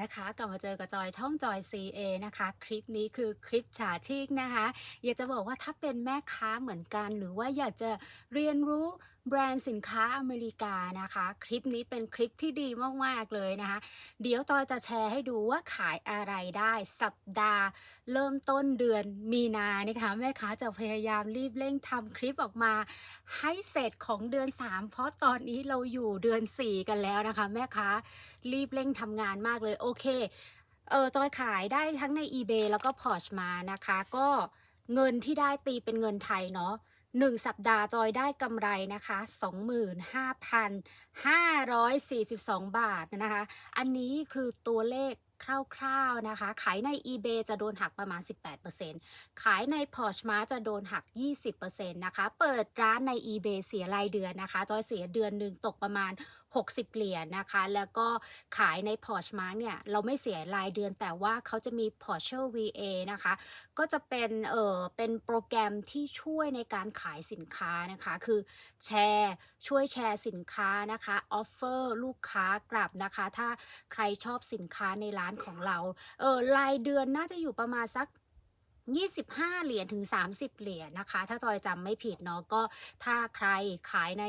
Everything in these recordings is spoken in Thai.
นะคะกลับมาเจอกับจอยช่องจอย CA นะคะ คลิปนี้คือคลิปฉาชิกนะคะ อยากจะบอกว่าถ้าเป็นแม่ค้าเหมือนกัน หรือว่าอยากจะเรียนรู้ แบรนด์สินค้าอเมริกานะคะ คลิปนี้เป็นคลิปที่ดีมาก ๆ เลยนะคะ เดี๋ยวจอยจะแชร์ให้ดูว่าขายอะไรได้สัปดาห์ เริ่มต้นเดือนมีนานะคะแม่ค้าจะพยายามรีบเร่งทำคลิปออกมา ให้เสร็จของเดือน 3 เพราะตอนนี้เราอยู่เดือน 4 กันแล้วนะคะ แม่ค้ารีบเร่งทำงานมากเลยโอเคเออจอยขายได้ทั้งใน eBay แล้วก็ Porsche มานะคะ ก็เงินที่ได้ตีเป็นเงินไทยเนาะ หนึ่งสัปดาห์จอยได้กำไรนะคะ 25,542 บาทนะคะ อันนี้คือตัวเลขคร่าวๆนะคะ ขายใน eBay จะโดนหักประมาณ 18%ขายใน Porsche มาจะโดนหัก 20%นะคะ เปิดร้านใน eBay เสียรายเดือนนะคะ จอยเสียเดือนหนึ่งตกประมาณ 60 เหรียญนะคะ แล้วก็ขายใน Porsche Mark เนี่ย เราไม่เสียรายเดือนแต่ว่าเขาจะมี Porsche VA นะคะ ก็จะเป็นเออเป็นโปรแกรมที่ช่วยในการขายสินค้านะคะ คือแชร์ช่วยแชร์สินค้านะคะออฟเฟอร์ลูกค้ากลับนะคะ ถ้าใครชอบสินค้าในร้านของเราเออรายเดือนน่าจะอยู่ประมาณสัก25 เหรียญถึง 30 เหรียญนะคะ ถ้าจอยจำไม่ผิดเนาะก็ถ้าใครขายใน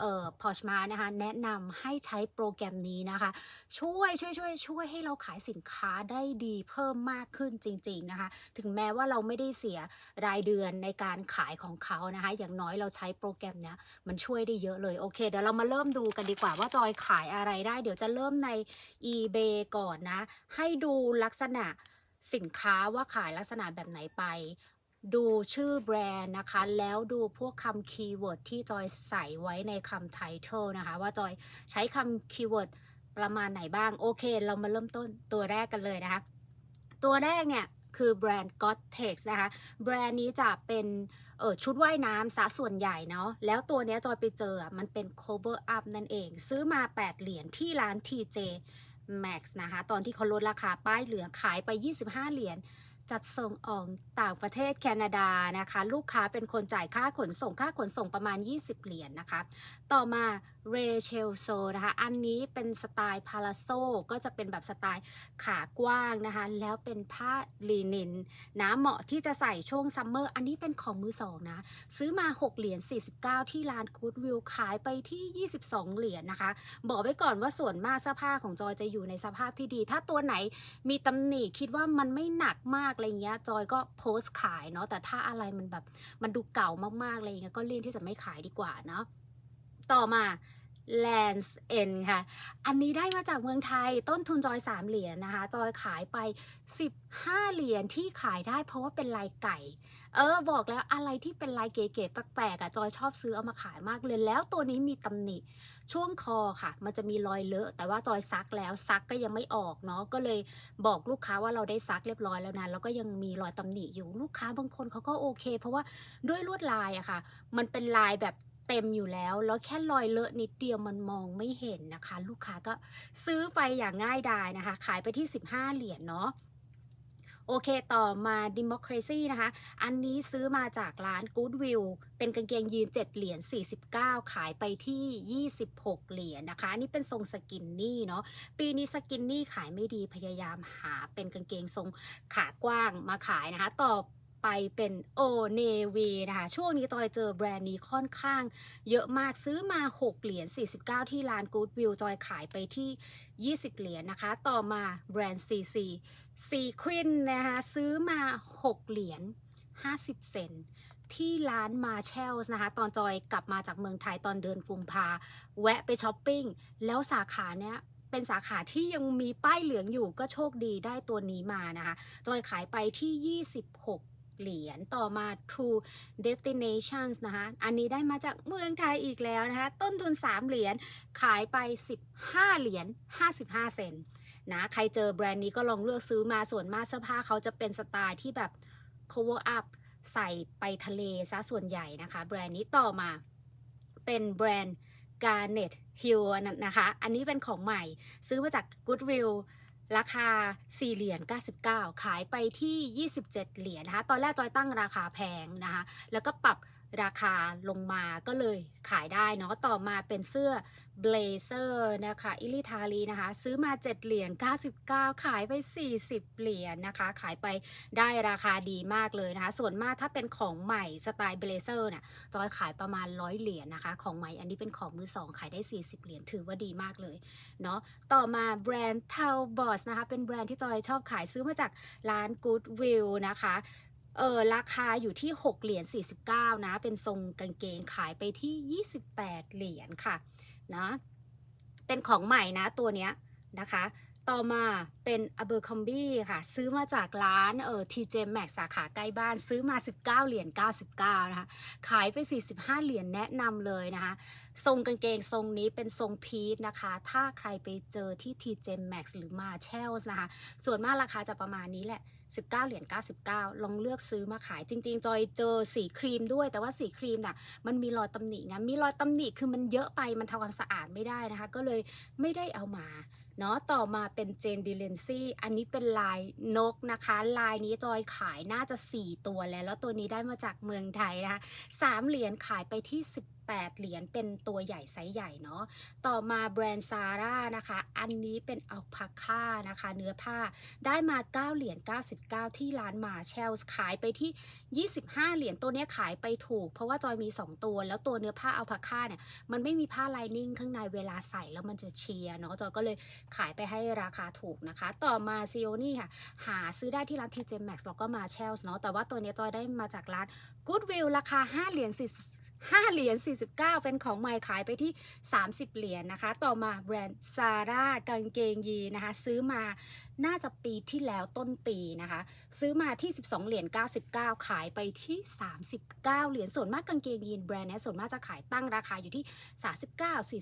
เอ่อพอชมานะคะแนะนำให้ใช้โปรแกรมนี้นะคะ ช่วยช่วยช่วยช่วยให้เราขายสินค้าได้ดีเพิ่มมากขึ้นจริง ๆนะคะ ถึงแม้ว่าเราไม่ได้เสียรายเดือนในการขายของเขานะคะ อย่างน้อยเราใช้โปรแกรมเนี้ยมันช่วยได้เยอะเลย โอเค เดี๋ยวเรามาเริ่มดูกันดีกว่าว่าจอยขายอะไรได้ เดี๋ยวจะเริ่มใน eBay ก่อนนะ ให้ดูลักษณะสินค้าว่าขายลักษณะแบบไหนไป ดูชื่อแบรนด์นะคะ แล้วดูพวกคำคีย์เวิร์ดที่จอยใส่ไว้ในคำไทเทลนะคะ ว่าจอยใช้คำคีย์เวิร์ดประมาณไหนบ้าง โอเค เรามาเริ่มต้นตัวแรกกันเลยนะคะ ตัวแรกเนี่ยคือแบรนด์ Gore-Tex นะคะ แบรนด์นี้จะเป็นเออชุดว่ายน้ำซะส่วนใหญ่เนาะ แล้วตัวนี้จอยไปเจอมันเป็น cover up นั่นเอง ซื้อมา 8 เหรียญที่ร้าน TJ Max นะคะ ตอนที่เขาลดราคาป้ายเหลืองขายไป 25 เหรียญ จัดส่งออกต่างประเทศแคนาดานะคะ ลูกค้าเป็นคนจ่ายค่าขนส่งค่าขนส่งประมาณ 20 เหรียญนนะคะ ต่อมา เรเชลโซนะคะ อันนี้เป็นสไตล์พาราโซก็จะเป็นแบบสไตล์ขากว้างนะคะ แล้วเป็นผ้าลีนินนะเหมาะที่จะใส่ช่วงซัมเมอร์ อันนี้เป็นของมือสองนะ ซื้อมา 6 เหรียญ 49 ที่ร้าน Goodwill ขายไปที่ 22 เหรียญนะคะ บอกไว้ก่อนว่าส่วนมากเสื้อผ้าของจอยจะอยู่ในสภาพที่ดี ถ้าตัวไหนมีตำหนิคิดว่ามันไม่หนักมากอะไรเงี้ยจอยก็โพสต์ขายเนาะแต่ถ้าอะไรมันแบบมันดูเก่ามากๆอะไรเงี้ยก็เลี่ยงที่จะไม่ขายดีกว่าเนาะ ต่อมา Lands End ค่ะ อันนี้ได้มาจากเมืองไทยต้นทุนจอย 3 เหรียญนะคะ จอยขายไป 15 เหรียญที่ขายได้เพราะว่าเป็นลายไก่ เออ บอกแล้วอะไรที่เป็นลายเก๋ๆแปลกๆอะจอยชอบซื้อเอามาขายมากเลยแล้วตัวนี้มีตำหนิช่วงคอค่ะ มันจะมีรอยเลอะ แต่ว่าจอยซักแล้วซักก็ยังไม่ออกเนาะก็เลยบอกลูกค้าว่าเราได้ซักเรียบร้อยแล้วนะแล้วก็ยังมีรอยตำหนิอยู่ลูกค้าบางคนเขาก็โอเค เพราะว่าด้วยลวดลายอะค่ะ มันเป็นลายแบบ เต็มอยู่แล้ว แล้วแค่รอยเลอะนิดเดียวมันมองไม่เห็นนะคะ ลูกค้าก็ซื้อไปอย่างง่ายดายนะคะ ขายไปที่ 15 เหรียญเนาะโอเค ต่อมา Democracy นะคะ อันนี้ซื้อมาจากร้าน Goodwill เป็นกางเกงยีน7เหรียญ49 ขายไปที่ 26 เหรียญนะคะ อันนี้เป็นทรงสกินนี่เนาะ ปีนี้สกินนี่ขายไม่ดี พยายามหาเป็นกางเกงทรงขากว้างมาขายนะคะ ต่อ ไปเป็นโอเนวีนะคะช่วงนี้ตอยเจอแบรนด์นี้ค่อนข้างเยอะมากซื้อมา 6 เหรียญ 49 ที่ร้าน Goodwill จอยขายไปที่ 20 เหรียญนะคะ ต่อมาแบรนด์ CC ซีควินนะคะซื้อมา 6 เหรียญ 50 เซนที่ร้านมาเชลส์นะคะ ตอนจอยกลับมาจากเมืองไทยตอนเดือนกุมภาแวะไปช้อปปิ้ง แล้วสาขาเนี้ยเป็นสาขาที่ยังมีป้ายเหลืองอยู่ก็โชคดีได้ตัวนี้มานะคะ จอยขายไปที่ 26 เหรียญต่อมา True Destinations นะคะอันนี้ได้มาจากเมืองไทยอีกแล้วนะคะ ต้นทุน 3 เหรียญขายไป 15 เหรียญ55 เซนต์นะใครเจอแบรนด์นี้ก็ลองเลือกซื้อมาส่วนมากเสื้อผ้าเขาจะเป็นสไตล์ที่แบบ cover up ใส่ไปทะเลซะส่วนใหญ่นะคะ แบรนด์นี้ต่อมาเป็นแบรนด์ Garnet Hill นะคะ อันนี้เป็นของใหม่ซื้อมาจาก Goodwill ราคา 4 เหรียญ 99 ขายไปที่ 27 เหรียญนะคะ ตอนแรกจอยตั้งราคาแพงนะคะ แล้วก็ปรับ ราคาลงมาก็เลยขายได้เนาะต่อมาเป็นเสื้อเบลเซอร์นะคะอิลิทาลีนะคะ ซื้อมา 7 เหรียญ99 ขายไป 40 เหรียญนะคะ ขายไปได้ราคาดีมากเลยนะคะ ส่วนมากถ้าเป็นของใหม่สไตล์เบลเซอร์เนี่ยจอยขายประมาณ 100 เหรียญนะคะ ของใหม่อันนี้เป็นของมือสองขายได้ 40 เหรียญถือว่าดีมากเลยเนาะต่อมาแบรนด์ t a l b o t นะคะ เป็นแบรนด์ที่จอยชอบขายซื้อมาจากร้าน Goodwill นะคะ เออราคาอยู่ที่ 6 เหรียญ 49 นะ เป็นทรงกางเกงขายไปที่ 28 เหรียญค่ะนะเป็นของใหม่นะตัวเนี้ยนะคะ ต่อมาเป็น Abercrombie ค่ะ ซื้อมาจากร้านเออ TJ Maxx สาขาใกล้บ้านซื้อมา 19 เหรียญ 99 นะคะ ขายไป 45 เหรียญแนะนำเลยนะคะ ทรงกางเกงทรงนี้เป็นทรงพีทนะคะ ถ้าใครไปเจอที่ TJ Maxx หรือ Marshalls นะคะ ส่วนมากราคาจะประมาณนี้แหละ 19เหรียญ99 ลองเลือกซื้อมาขายจริง ๆ จอยเจอสีครีมด้วย แต่ว่าสีครีมน่ะมันมีรอยตำหนินะมีรอยตำหนิคือมันเยอะไปมันทำความสะอาดไม่ได้นะคะ ก็เลยไม่ได้เอามาเนาะต่อมาเป็นเจนดิเลนซี่อันนี้เป็นลายนกนะคะ ลายนี้จอยขายน่าจะ 4 ตัวแล้ว แล้วตัวนี้ได้มาจากเมืองไทยนะคะ3เหรียญขายไปที่ 18เหรียญเป็นตัวใหญ่ไซส์ใหญ่เนาะต่อมาแบรนด์ซาร่านะคะ อันนี้เป็นอัลพาค่านะคะ เนื้อผ้าได้มา 9 เหรียญ99 ที่ร้านมาเชลส์ขายไปที่ 25 เหรียญตัวนี้ขายไปถูก เพราะว่าจอยมี 2 ตัว แล้วตัวเนื้อผ้าอัลพาค่าเนี่ยมันไม่มีผ้าไลนิ่งข้างในเวลาใส่แล้วมันจะเชียร์เนาะจอยก็เลยขายไปให้ราคาถูกนะคะ ต่อมาซีโอนี่ค่ะ หาซื้อได้ที่ร้าน TJ Maxx แล้วก็มาเชลส์เนาะแต่ว่าตัวนี้จอยได้มาจากร้าน Goodwill ราคา 5 เหรียญ 5 เหรียญ 49 เป็นของใหม่ขายไปที่ 30 เหรียญนะคะ ต่อมาแบรนด์ซาร่ากางเกงยีนะคะ ซื้อมาน่าจะปีที่แล้วต้นปีนะคะ ซื้อมาที่ 12 เหรียญ 99 ขายไปที่ 39 เหรียญ ส่วนมากกางเกงยีนแบรนด์นี้ส่วนมากจะขายตั้งราคาอยู่ที่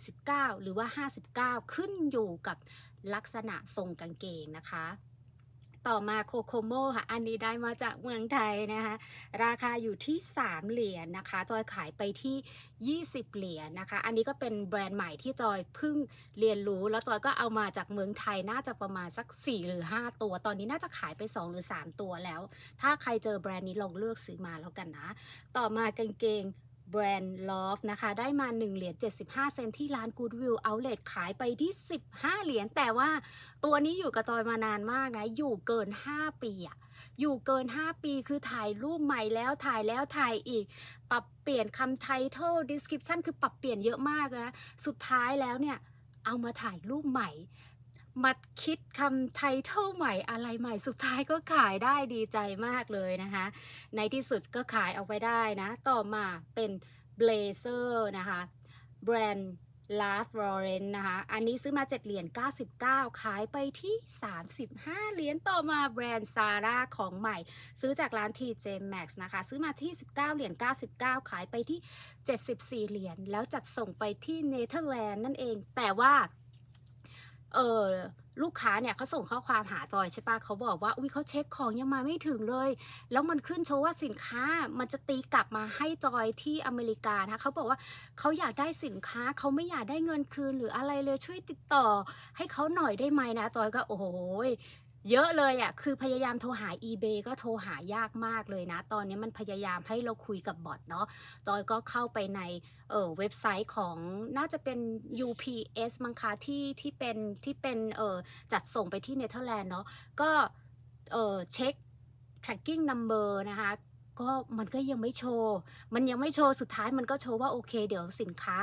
39 49 หรือว่า 59 ขึ้นอยู่กับลักษณะทรงกางเกงนะคะ ต่อมาโคโคโมค่ะ อันนี้ได้มาจากเมืองไทยนะคะ ราคาอยู่ที่ 3 เหรียญนะคะ จอยขายไปที่ 20 เหรียญนะคะ อันนี้ก็เป็นแบรนด์ใหม่ที่จอยเพิ่งเรียนรู้ แล้วจอยก็เอามาจากเมืองไทยน่าจะประมาณสัก 4 หรือ 5 ตัว ตอนนี้น่าจะขายไป 2 หรือ 3 ตัวแล้ว ถ้าใครเจอแบรนด์นี้ลองเลือกซื้อมาแล้วกันนะ ต่อมากางเกง แบรนด์ Love นะคะ ได้มา 1 เหรียญ75 เซนที่ร้าน Goodwill Outlet ขายไปที่ 15 เหรียญ แต่ว่าตัวนี้อยู่กับจอยมานานมากนะ อยู่เกิน 5 ปีอะอยู่เกิน 5 ปีคือถ่ายรูปใหม่แล้วถ่ายแล้วถ่ายอีก ปรับเปลี่ยนคำ title description คือปรับเปลี่ยนเยอะมากนะ สุดท้ายแล้วเนี่ย เอามาถ่ายรูปใหม่ มาคิดคำไทเทลใหม่อะไรใหม่สุดท้ายก็ขายได้ดีใจมากเลยนะคะ ในที่สุดก็ขายเอาไปได้นะ ต่อมาเป็นเบลเซอร์นะคะแบรนด์ l a f r o r e n นะคะ อันนี้ซื้อมา 7 เหรียญ 99 ขายไปที่ 35 เหรียญ ต่อมาแบรนด์ซาร่าของใหม่ ซื้อจากร้าน TJ Max นะคะ ซื้อมาที่ 19 เหรียญ 99 ขายไปที่ 74 เหรียญ แล้วจัดส่งไปที่เนเธอร์แลนด์นั่นเอง แต่ว่า เออลูกค้าเนี่ยเขาส่งข้อความหาจอยใช่ปะเขาบอกว่าอุ้ยเขาเช็คของยังมาไม่ถึงเลย แล้วมันขึ้นโชว์ว่าสินค้ามันจะตีกลับมาให้จอยที่อเมริกานะคะเขาบอกว่าเขาอยากได้สินค้าเขาไม่อยากได้เงินคืนหรืออะไรเลยช่วยติดต่อให้เขาหน่อยได้ไหมนะจอยก็โอ้โห เยอะเลยอะ่ะคือพยายามโทรหา eBay ก็โทรหายากมากเลยนะ ตอนนี้มันพยายามให้เราคุยกับบอทเนาะจอยก็เข้าไปในเออเว็บไซต์ของน่าจะเป็น UPS มังคะที่ที่เป็นที่เป็นเออจัดส่งไปที่เนเธอร์แลนด์เนาะก็เออเช็ค tracking number นะคะก็มันก็ยังไม่โชว์ มันยังไม่โชว์ สุดท้ายมันก็โชว์ว่าโอเค เดี๋ยวสินค้า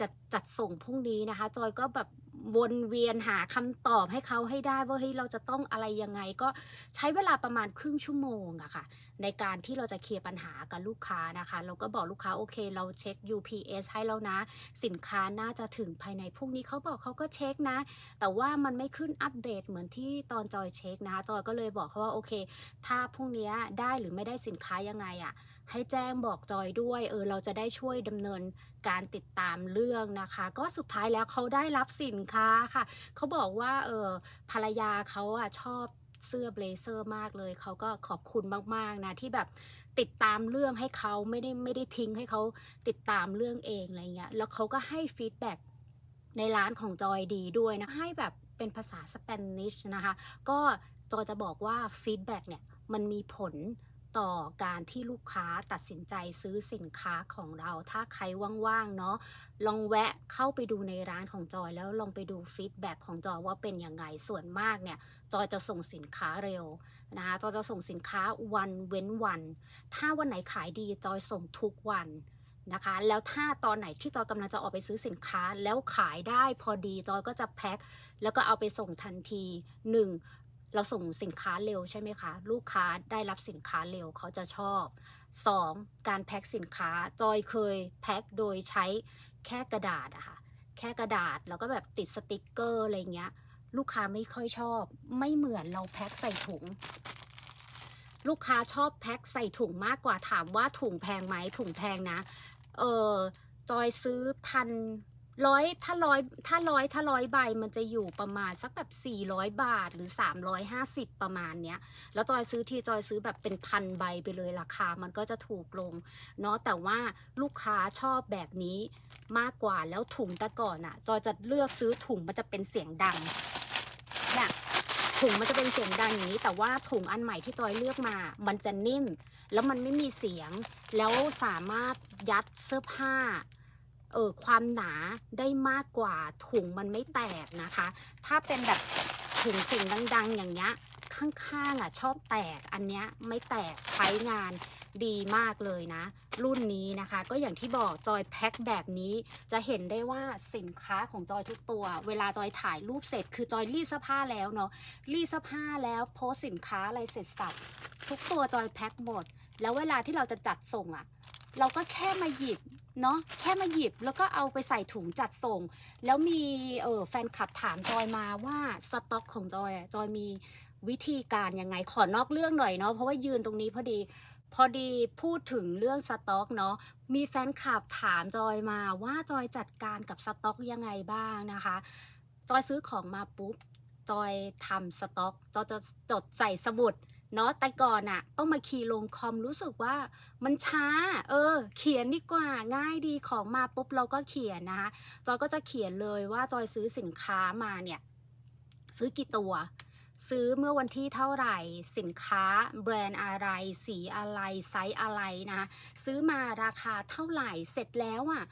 จะจัดส่งพรุ่งนี้นะคะ จอยก็แบบ วนเวียนหาคำตอบให้เขาให้ได้ว่าเฮ้ยเราจะต้องอะไรยังไง ก็ใช้เวลาประมาณครึ่งชั่วโมงอะค่ะ ในการที่เราจะเคลียร์ปัญหากับลูกค้านะคะเราก็บอกลูกค้าโอเค เราเช็ค UPS ให้แล้วนะ สินค้าน่าจะถึงภายในพรุ่งนี้เขาบอกเขาก็เช็คนะ แต่ว่ามันไม่ขึ้นอัปเดตเหมือนที่ตอนจอยเช็คนะคะจอยก็เลยบอกเขาว่าโอเค ถ้าพรุ่งนี้ได้หรือไม่ได้สินค้ายังไงอะ ให้แจ้งบอกจอยด้วย เออเราจะได้ช่วยดำเนินการติดตามเรื่องนะคะ ก็สุดท้ายแล้วเขาได้รับสินค้าค่ะ เขาบอกว่าเออภรรยาเขาอะชอบเสื้อเบลเซอร์มากเลย เขาก็ขอบคุณมากๆนะที่แบบติดตามเรื่องให้เขาไม่ได้ไม่ได้ทิ้งให้เขาติดตามเรื่องเองอะไรเงี้ย แล้วเขาก็ให้ฟีดแบ็กในร้านของจอยดีด้วยนะ ให้แบบเป็นภาษาสเปนิชนะคะ ก็จอยจะบอกว่าฟีดแบ็กเนี่ยมันมีผล ต่อการที่ลูกค้าตัดสินใจซื้อสินค้าของเรา ถ้าใครว่างๆเนาะลองแวะเข้าไปดูในร้านของจอยแล้วลองไปดูฟีดแบ็กของจอยว่าเป็นยังไงส่วนมากเนี่ยจอยจะส่งสินค้าเร็วนะคะจอยจะส่งสินค้าวันเว้นวัน ถ้าวันไหนขายดีจอยส่งทุกวันนะคะแล้วถ้าตอนไหนที่จอยกำลังจะออกไปซื้อสินค้าแล้วขายได้พอดีจอยก็จะแพ็คแล้วก็เอาไปส่งทันทีหนึ่ง เราส่งสินค้าเร็วใช่ไหมคะ ลูกค้าได้รับสินค้าเร็วเขาจะชอบ 2. การแพ็คสินค้าจอยเคยแพ็คโดยใช้แค่กระดาษอะค่ะแค่กระดาษแล้วก็แบบติดสติกเกอร์อะไรเงี้ย ลูกค้าไม่ค่อยชอบ ไม่เหมือนเราแพ็คใส่ถุง ลูกค้าชอบแพ็คใส่ถุงมากกว่าถามว่าถุงแพงไหมถุงแพงนะ เออจอยซื้อพัน ร้อยถ้าร้อยถ้าร้อยถ้าร้อยใบมันจะอยู่ประมาณสักแบบ 400 บาทหรือ 350 ประมาณเนี้ย แล้วจอยซื้อทีจอยซื้อแบบเป็นพันใบไปเลยราคามันก็จะถูกลงเนาะแต่ว่าลูกค้าชอบแบบนี้มากกว่าแล้วถุงแต่ก่อนอะจอยจะเลือกซื้อถุงมันจะเป็นเสียงดังเนี่ยถุงมันจะเป็นเสียงดังอย่างนี้ แต่ว่าถุงอันใหม่ที่จอยเลือกมา มันจะนิ่ม แล้วมันไม่มีเสียง แล้วสามารถยัดเสื้อผ้า เออความหนาได้มากกว่าถุงมันไม่แตกนะคะ ถ้าเป็นแบบถุงสียงดัง ๆ อย่างเงี้ยข้างๆอะชอบแตกอันเนี้ยไม่แตกใช้งานดีมากเลยนะ รุ่นนี้นะคะ ก็อย่างที่บอกจอยแพ็คแบบนี้ จะเห็นได้ว่าสินค้าของจอยทุกตัว เวลาจอยถ่ายรูปเสร็จ คือจอยรีดเสื้อผ้าแล้วเนาะรีดเสื้อผ้าแล้วโพสสินค้าอะไรเสร็จสับทุกตัวจอยแพ็คหมด แล้วเวลาที่เราจะจัดส่งอะ่ะ เราก็แค่มาหยิบ เนาะแค่มาหยิบแล้วก็เอาไปใส่ถุงจัดส่ง แล้วมีเออแฟนคลับถามจอยมาว่าสต็อกของจอยอะจอยมีวิธีการยังไงขอนอกเรื่องหน่อยเนาะเพราะว่ายืนตรงนี้พอดีพอดีพูดถึงเรื่องสต็อกเนาะมีแฟนคลับถามจอยมาว่าจอยจัดการกับสต็อกยังไงบ้างนะคะ จอยซื้อของมาปุ๊บจอยทำสต็อกจอยจะจดใส่สมุด เนาะแต่ก่อนอะต้องมาคีย์ลงคอมรู้สึกว่ามันช้า เออ เขียนดีกว่าง่ายดีของมาปุ๊บเราก็เขียนนะคะจอยก็จะเขียนเลยว่าจอยซื้อสินค้ามาเนี่ยซื้อกี่ตัวซื้อเมื่อวันที่เท่าไหร่สินค้าแบรนด์อะไร สีอะไรไซส์อะไรนะคะซื้อมาราคาเท่าไหร่เสร็จแล้วอะ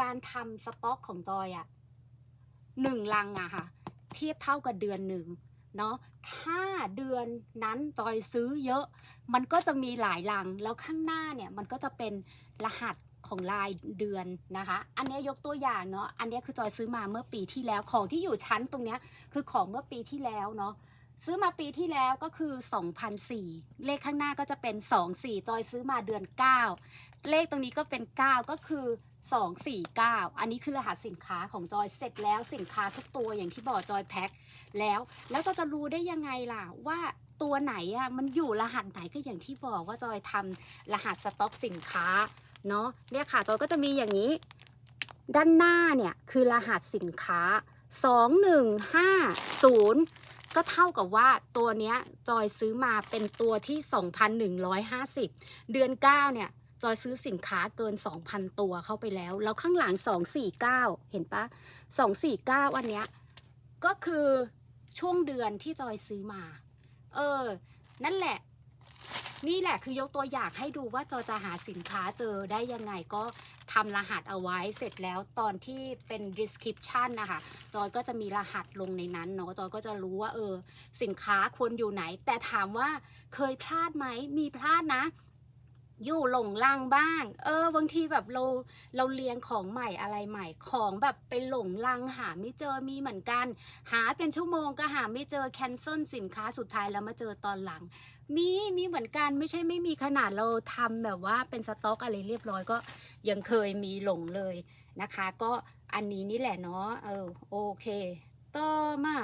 การทำสต็อกของจอยอะหนึ่งลังอะค่ะ เทียบเท่ากับเดือนหนึ่ง เนาะถ้าเดือนนั้นจอยซื้อเยอะ มันก็จะมีหลายลัง แล้วข้างหน้าเนี่ยมันก็จะเป็นรหัสของรายเดือนนะคะ อันนี้ยกตัวอย่างเนาะ อันนี้คือจอยซื้อมาเมื่อปีที่แล้ว ของที่อยู่ชั้นตรงเนี้ยคือของเมื่อปีที่แล้วเนาะ ซื้อมาปีที่แล้วก็คือ 2004 เลขข้างหน้าก็จะเป็น 24 จอยซื้อมาเดือน 9 เลขตรงนี้ก็เป็น 9 ก็คือ 249 อันนี้คือรหัสสินค้าของจอย เสร็จแล้วสินค้าทุกตัวอย่างที่บอกจอยแพ็ค แล้วแล้วก็จะรู้ได้ยังไงล่ะว่าตัวไหนอะมันอยู่รหัสไหนก็อย่างที่บอกว่าจอยทำรหัสสต็อกสินค้าเนาะเนี่ยค่ะจอยก็จะมีอย่างนี้ ด้านหน้าเนี่ยคือรหัสสินค้า 2150 ก็เท่ากับว่าตัวเนี้ยจอยซื้อมาเป็นตัวที่ 2,150 เดือน 9 เนี่ยจอยซื้อสินค้าเกิน 2,000 ตัวเข้าไปแล้ว แล้วข้างหลัง 249 เห็นปะ249อันเนี้ยก็คือ ช่วงเดือนที่จอยซื้อมา เออ นั่นแหละ นี่แหละคือยกตัวอย่างให้ดูว่าจอยจะหาสินค้าเจอได้ยังไงก็ทำรหัสเอาไว้เสร็จแล้วตอนที่เป็น description นะคะจอยก็จะมีรหัสลงในนั้นเนาะจอยก็จะรู้ว่าเออ สินค้าควรอยู่ไหน แต่ถามว่าเคยพลาดไหมมีพลาดนะ อยู่หลงลังบ้าง เออบางทีแบบเราเราเรียงของใหม่อะไรใหม่ของแบบไปหลงลังหาไม่เจอมีเหมือนกัน หาเป็นชั่วโมงก็หาไม่เจอแคนเซิลสินค้าสุดท้ายแล้วมาเจอตอนหลัง มีมีเหมือนกันไม่ใช่ไม่มีขนาดเราทำแบบว่าเป็นสต็อกอะไรเรียบร้อยก็ยังเคยมีหลงเลยนะคะ ก็อันนี้นี่แหละเนาะเออโอเค ต่อมา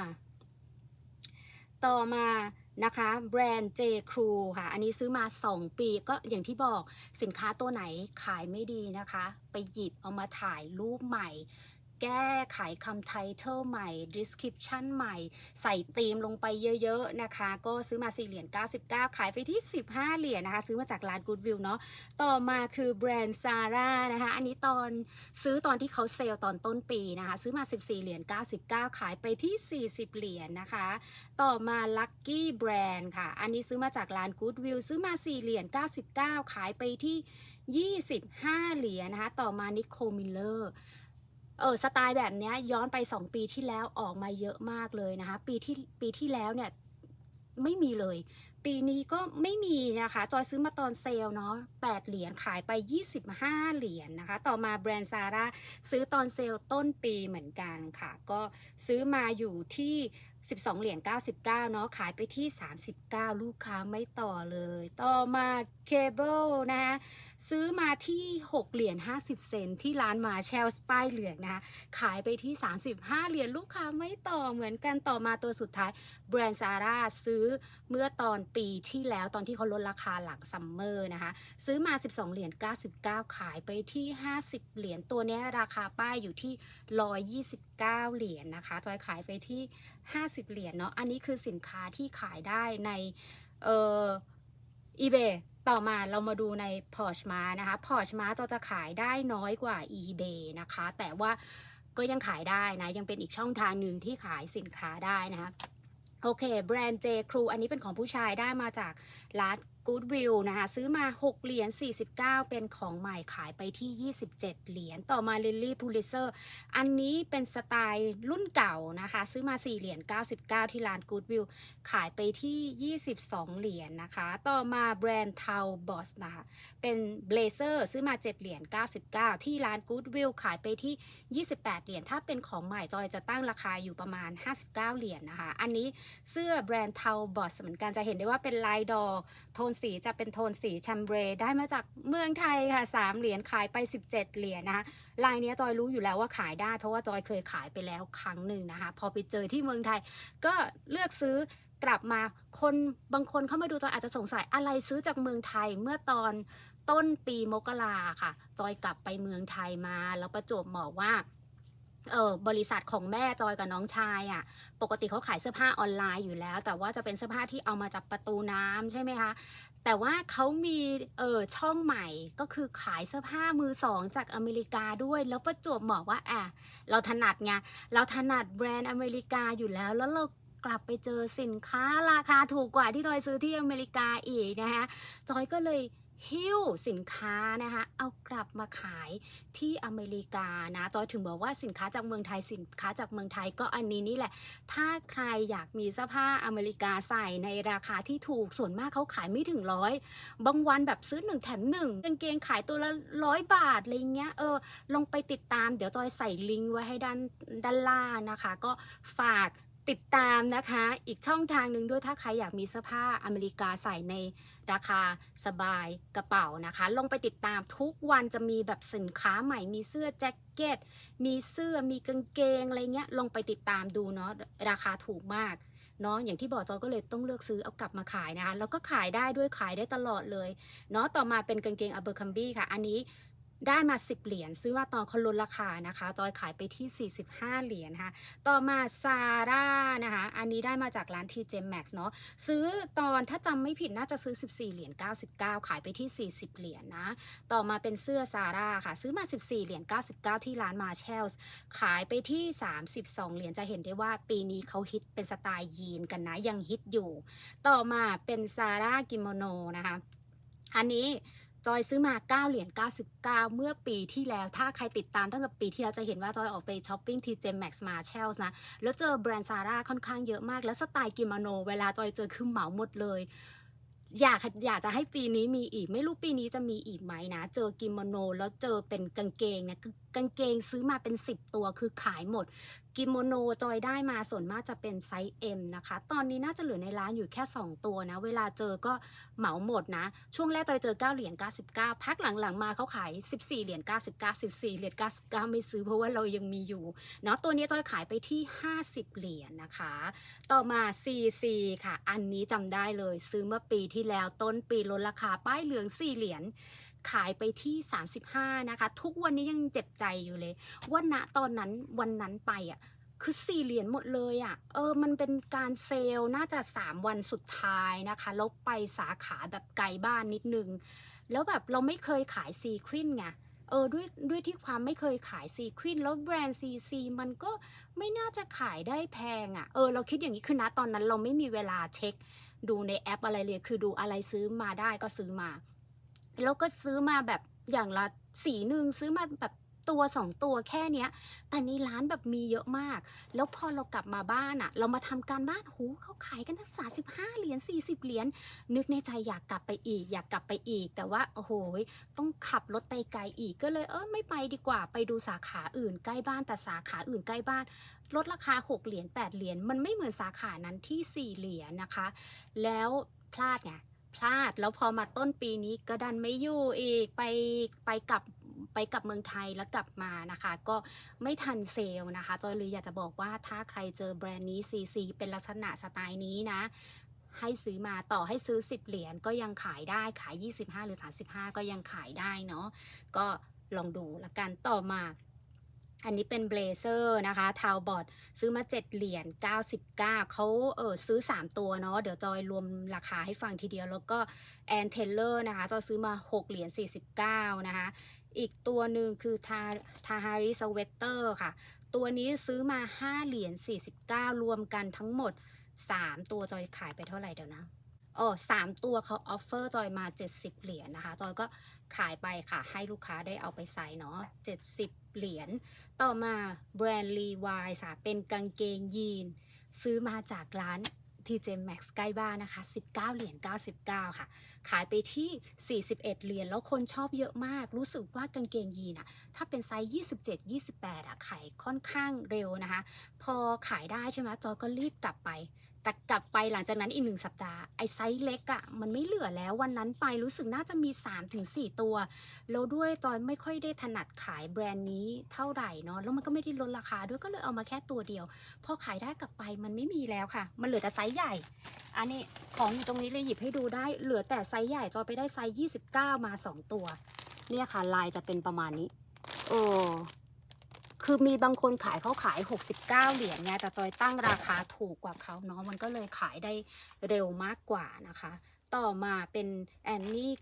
ต่อมา นะคะแบรนด์ J Crew ค่ะ อันนี้ซื้อมา 2 ปีก็อย่างที่บอกสินค้าตัวไหนขายไม่ดีนะคะ ไปหยิบเอามาถ่ายรูปใหม่ แก้ไขคำไทเทลใหม่ description ใหม่ ใส่ธีมลงไปเยอะๆนะคะ ก็ซื้อมา4เหรียญ99 ขายไปที่ 15 เหรียญนะคะ ซื้อมาจากร้าน Goodwill เนาะต่อมาคือแบรนด์ซาร่านะคะ อันนี้ตอนซื้อตอนที่เขาเซลล์ตอนต้นปีนะคะ ซื้อมา 14 เหรียญ99 ขายไปที่ 40 เหรียญนะคะ ต่อมา Lucky Brand ค่ะ อันนี้ซื้อมาจากร้าน Goodwill ซื้อมา 4 เหรียญ99 ขายไปที่ 25 เหรียญนะคะ ต่อมานิโคมิลเลอร์ เออสไตล์แบบนี้ย้อนไป 2 ปีที่แล้วออกมาเยอะมากเลยนะคะปีที่ปีที่แล้วเนี่ยไม่มีเลย ปีนี้ก็ไม่มีนะคะ จอยซื้อมาตอนเซลเนาะ8เหรียญขายไป 25 เหรียญนะคะ ต่อมาแบรนด์ซาร่าซื้อตอนเซลต้นปีเหมือนกันค่ะ ก็ซื้อมาอยู่ที่ 12 เหรียญ99 เนาะขายไปที่ 39 ลูกค้าไม่ต่อเลย ต่อมาเคเบิลนะคะ ซื้อมาที่ 6 เหรียญ50 เซนที่ร้านมาแชลสป้ายเหลืองนะคะขายไปที่ 35 เหรียญลูกค้าไม่ต่อเหมือนกันต่อมาตัวสุดท้ายแบรนด์ซาร่าซื้อเมื่อตอนปีที่แล้วตอนที่เขาลดราคาหลังซัมเมอร์นะคะซื้อมา 12 เหรียญ99 ขายไปที่ 50 เหรียญตัวนี้ราคาป้ายอยู่ที่ 129 เหรียญนะคะจอยขายไปที่ 50 เหรียญเนาะอันนี้คือสินค้าที่ขายได้ในเอ่อ eBay ต่อมาเรามาดูใน Poshmark นะคะ Poshmark จะจะขายได้น้อยกว่า eBay นะคะ แต่ว่าก็ยังขายได้นะ ยังเป็นอีกช่องทางหนึ่งที่ขายสินค้าได้นะคะโอเค แบรนด์ J Crew อันนี้เป็นของผู้ชายได้มาจากร้าน Goodwill นะคะซื้อมา 6 เหรียญ 49 เป็นของใหม่ขายไปที่ 27 เหรียญ ต่อมา Lily Pulitzer อันนี้เป็นสไตล์รุ่นเก่านะคะ ซื้อมา 4 เหรียญ 99 ที่ร้าน Goodwill ขายไปที่ 22 เหรียญนะคะ ต่อมาแบรนด์ t a u Boss นะคะ เป็นเบลเซอร์ซื้อมา 7 เหรียญ 99 ที่ร้าน Goodwill ขายไปที่ 28 เหรียญ ถ้าเป็นของใหม่จอยจะตั้งราคาอยู่ประมาณ 59 เหรียญนะคะ อันนี้เสื้อแบรนด์ t a u Boss เหมือนกันจะเห็นได้ว่าเป็นลายดอกโทนสีจะเป็นโทนสีแชมเบรได้มาจากเมืองไทยค่ะ3เหรียญขายไป 17 เหรียญนะคะลายนี้จอยรู้อยู่แล้วว่าขายได้ เพราะว่าจอยเคยขายไปแล้วครั้งหนึ่งนะคะ พอไปเจอที่เมืองไทย ก็เลือกซื้อกลับมาคนบางคนเข้ามาดูจอยอาจจะสงสัยอะไรซื้อจากเมืองไทยเมื่อตอนต้นปีมกราค่ะ จอยกลับไปเมืองไทยมา แล้วประจวบเหมาะว่า เออบริษัทของแม่จอยกับน้องชายอะ่ะ ปกติเขาขายเสื้อผ้าออนไลน์อยู่แล้ว แต่ว่าจะเป็นเสื้อผ้าที่เอามาจากประตูน้ำใช่ไหมคะ แต่ว่าเขามีเออช่องใหม่ก็คือขายเสื้อผ้ามือสองจากอเมริกาด้วย แล้วประจวบเหมาะว่าอะเราถนัดไงเราถนัดแบรนด์อเมริกาอยู่แล้วแล้วเรากลับไปเจอสินค้าราคาถูกกว่าที่จอยซื้อที่อเมริกาอีกนะคะจอยก็เลย หิ้วสินค้านะคะเอากลับมาขายที่อเมริกานะจอยถึงบอกว่าสินค้าจากเมืองไทยสินค้าจากเมืองไทยก็อันนี้นี่แหละ ถ้าใครอยากมีเสื้อผ้าอเมริกาใส่ในราคาที่ถูกส่วนมากเขาขายไม่ถึงร้อยบางวันแบบซื้อหนึ่งแถมหนึ่งกางเกงขายตัวละร้อยบาทอะไรเงี้ยเออลองไปติดตามเดี๋ยวจอยใส่ลิงก์ไว้ให้ด้านด้านล่างนะคะ ก็ฝากติดตามนะคะ อีกช่องทางหนึ่งด้วยถ้าใครอยากมีเสื้อผ้าอเมริกาใส่ใน ราคาสบายกระเป๋านะคะ ลงไปติดตามทุกวันจะมีแบบสินค้าใหม่มีเสื้อแจ็คเก็ต มีเสื้อมีกางเกงอะไรเงี้ยลงไปติดตามดูเนาะราคาถูกมากเนาะอย่างที่บอกจอยก็เลยต้องเลือกซื้อเอากลับมาขายนะคะแล้วก็ขายได้ด้วยขายได้ตลอดเลยเนาะต่อมาเป็นกางเกงอเบอร์คัมบี้ค่ะ อันนี้ ได้มา 10 เหรียญซื้อมาตอนเขาลดราคานะคะ จอยขายไปที่ 45 เหรียญนะคะต่อมาซาร่านะคะ อันนี้ได้มาจากร้าน TJ Maxx เนาะซื้อตอนถ้าจำไม่ผิดน่าจะซื้อ 14 เหรียญ99 ขายไปที่ 40 เหรียญนะต่อมาเป็นเสื้อซาร่าค่ะ ซื้อมา 14 เหรียญ99 ที่ร้านมาเชลส์ขายไปที่ 32 เหรียญจะเห็นได้ว่าปีนี้เขาฮิตเป็นสไตล์ยีนกันนะยังฮิตอยู่ ต่อมาเป็นซาร่ากิโมโนนะคะอันนี้ จอยซื้อมา 9 เหรียญ 99 เมื่อปีที่แล้ว ถ้าใครติดตามตั้งแต่ปีที่แล้วจะเห็นว่าจอยออกไปช้อปปิ้งที่ j Max Marshalls นะ แล้วเจอแบรนด์ซาร่าค่อนข้างเยอะมาก แล้วสไตล์กิโมโน เวลาจอยเจอคือเหมาหมดเลย อยากอยากจะให้ปีนี้มีอีก ไม่รู้ปีนี้จะมีอีกไหมนะ เจอกิโมโน แล้วเจอเป็นกางเกงนะกางเกงซื้อมาเป็น 10 ตัวคือขายหมด กิโมโนจอยได้มาส่วนมากจะเป็นไซส์ M นะคะ ตอนนี้น่าจะเหลือในร้านอยู่แค่ 2 ตัวนะ เวลาเจอก็เหมาหมดนะ ช่วงแรกจอยเจอ 9 เหรียญ 99 พักหลังๆมาเขาขาย 14 เหรียญ 99 14 เหรียญ 99 ไม่ซื้อเพราะว่าเรายังมีอยู่ เนาะตัวนี้จอยขายไปที่ 50 เหรียญนะคะ ต่อมา CC ค่ะ อันนี้จำได้เลยซื้อเมื่อปีที่แล้วต้นปีลดราคาป้ายเหลือง 4 เหรียญ ขายไปที่ 35 นะคะ ทุกวันนี้ยังเจ็บใจอยู่เลย ว่าณตอนนั้นวันนั้นไปอะคือสี่เหรียญหมดเลยอะ่ะ เออ มันเป็นการเซลล์น่าจะ3วันสุดท้ายนะคะแล้วไปสาขาแบบไกลบ้านนิดนึง แล้วแบบเราไม่เคยขายซีควินไง เออ ด้วยด้วยที่ความไม่เคยขายซีควินแล้วแบรนด์ซีซีมันก็ไม่น่าจะขายได้แพงอะ่ะ เออ เราคิดอย่างนี้คือนะตอนนั้นเราไม่มีเวลาเช็ค ดูในแอปอะไรเลย คือดูอะไรซื้อมาได้ก็ซื้อมา แล้วก็ซื้อมาแบบอย่างละสีหนึ่งซื้อมาแบบตัวสองตัวแค่เนี้ย แต่ในร้านแบบมีเยอะมาก แล้วพอเรากลับมาบ้านอะเรามาทำการบ้านหูเขาขายกันตั้งสาสิบห้าเหรียญสี่สิบเหรียญนึกในใจอยากกลับไปอีก อยากกลับไปอีก แต่ว่าโอ้โหต้องขับรถไปไกลอีกก็เลยเออไม่ไปดีกว่าไปดูสาขาอื่นใกล้บ้านแต่สาขาอื่นใกล้บ้าน ลดราคา 6 เหรียญ8เหรียญมันไม่เหมือนสาขานั้นที่ 4 เหรียญนะคะ แล้วพลาดไง พลาด แล้วพอมาต้นปีนี้ก็ดันไม่อยู่อีกไปไปกลับไปกลับเมืองไทยแล้วกลับมานะคะ ก็ไม่ทันเซลล์นะคะจอยเลยอยากจะบอกว่าถ้าใครเจอแบรนด์นี้ CC เป็นลักษณะสไตล์นี้นะ ให้ซื้อมาต่อให้ซื้อ 10 เหรียญก็ยังขายได้ขาย 25 หรือ 35 ก็ยังขายได้เนาะก็ลองดูละกันต่อมา อันนี้เป็นเบลเซอร์นะคะทาวบอดซื้อมา 7 เหรียญ99เขาเออซื้อ 3 ตัวเนาะเดี๋ยวจอยรวมราคาให้ฟังทีเดียว แล้วก็แอนเทเลอร์นะคะจอยซื้อมา 6 เหรียญ49 นะคะ อีกตัวหนึ่งคือทาทาฮาริสเวตเตอร์ค่ะ ตัวนี้ซื้อมา 5 เหรียญ49 รวมกันทั้งหมด 3 ตัวจอยขายไปเท่าไหร่เดี๋ยวนะ อ๋อสามตัวเขาออฟเฟอร์จอยมา 70 เหรียญนะคะ จอยก็ขายไปค่ะ ให้ลูกค้าได้เอาไปใส่เนาะ70 เหรียญ ต่อมาแบรนด์ลีวายค่ะเป็นกางเกงยีน ซื้อมาจากร้าน TJ Maxx ใกล้บ้านนะคะ 19 เหรียญ 99 ค่ะ ขายไปที่ 41 เหรียญ แล้วคนชอบเยอะมาก รู้สึกว่ากางเกงยีนอะถ้าเป็นไซส์ 27 28อะขายค่อนข้างเร็วนะคะ พอขายได้ใช่ไหมจอยก็รีบกลับไป แต่กลับไปหลังจากนั้นอีกหนึ่งสัปดาห์ไอ้ไซส์เล็กอะมันไม่เหลือแล้ววันนั้นไปรู้สึกน่าจะมี 3-4 ตัว แล้วด้วยจอยไม่ค่อยได้ถนัดขายแบรนด์นี้เท่าไหร่เนาะแล้วมันก็ไม่ได้ลดราคาด้วยก็เลยเอามาแค่ตัวเดียว พอขายได้กลับไปมันไม่มีแล้วค่ะ มันเหลือแต่ไซส์ใหญ่ อันนี้ของอยู่ตรงนี้เลยหยิบให้ดูได้เหลือแต่ไซส์ใหญ่จอยไปได้ไซส์29 มา 2 ตัว เนี่ยค่ะลายจะเป็นประมาณนี้โอ้ คือมีบางคนขายเขาขาย 69 เหรียญไงแต่จอยตั้งราคาถูกกว่าเขาเนาะมันก็เลยขายได้เร็วมากกว่านะคะ ต่อมาเป็นแอนนี่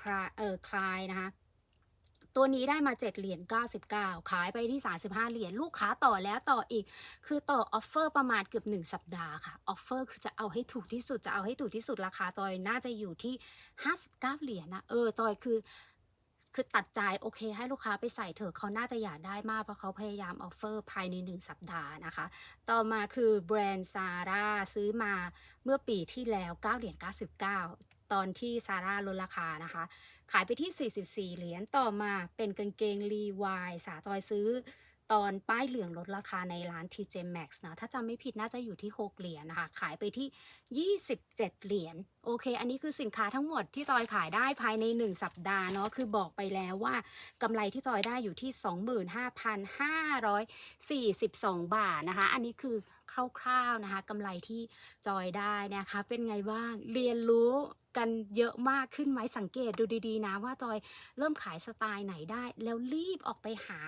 คลาเออคลายนะคะตัวนี้ได้มา 7 เหรียญ 99 ขายไปที่ 35 เหรียญ ลูกค้าต่อแล้วต่ออีก คือต่อออฟเฟอร์ประมาณเกือบ 1 สัปดาห์ค่ะ ออฟเฟอร์คือจะเอาให้ถูกที่สุด จะเอาให้ถูกที่สุด ราคาจอยน่าจะอยู่ที่ 59 เหรียญนะ เออ จอยคือ คือตัดใจโอเค ให้ลูกค้าไปใส่เถอะเขาน่าจะอยากได้มาก เพราะเขาพยายามออฟเฟอร์ภายใน 1 สัปดาห์นะคะ ต่อมาคือแบรนด์ซาร่าซื้อมาเมื่อปีที่แล้ว9เหรียญ99 ตอนที่ซาร่าลดราคานะคะ ขายไปที่ 44 เหรียญต่อมาเป็นกางเกงรีวายสาตอยซื้อ ตอนป้ายเหลืองลดราคาในร้าน TJ Max นะ ถ้าจำไม่ผิดน่าจะอยู่ที่ 6 เหรียญนะคะ ขายไปที่ 27 เหรียญ โอเค อันนี้คือสินค้าทั้งหมดที่จอยขายได้ภายใน 1 สัปดาห์เนาะ คือบอกไปแล้วว่ากำไรที่จอยได้อยู่ที่ 25,542 บาทนะคะ อันนี้คือคร่าวๆนะคะกำไรที่จอยได้นะคะ เป็นไงบ้าง เรียนรู้กันเยอะมากขึ้นไหมสังเกตดูดีๆนะว่าจอยเริ่มขายสไตล์ไหนได้ แล้วรีบออกไปหา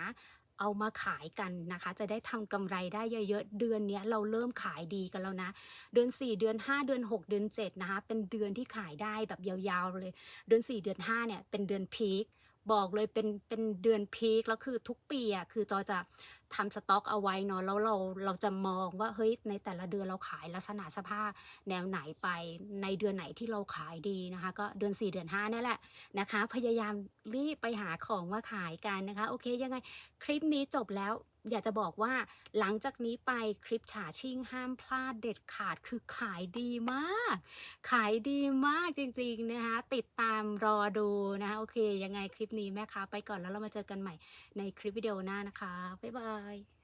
เอามาขายกันนะคะ จะได้ทำกำไรได้เยอะๆ เดือนนี้เราเริ่มขายดีกันแล้วนะ เดือน 4 เดือน 5 เดือน 6 เดือน 7 นะคะ เป็นเดือนที่ขายได้แบบยาวๆเลย เดือน 4 เดือน 5 เนี่ย เป็นเดือนพีคบอกเลยเป็นเป็นเดือนพีคแล้วคือทุกปีอะคือจอจะ ทำสต็อกเอาไว้เนาะแล้วเราเราจะมองว่าเฮ้ยในแต่ละเดือนเราขายลักษณะสภาพแนวไหนไปในเดือนไหนที่เราขายดีนะคะ ก็เดือน 4 เดือน5นั่นแหละนะคะ พยายามรีบไปหาของมาขายกันนะคะ โอเคยังไงคลิปนี้จบแล้ว อยากจะบอกว่าหลังจากนี้ไปคลิปฉาชิ่งห้ามพลาดเด็ดขาดคือขายดีมาก ขายดีมากจริงๆนะคะติดตามรอดูนะคะโอเค ยังไงคลิปนี้แม่ค้าไปก่อนแล้วเรามาเจอกันใหม่ในคลิปวิดีโอหน้านะคะ บ๊ายบาย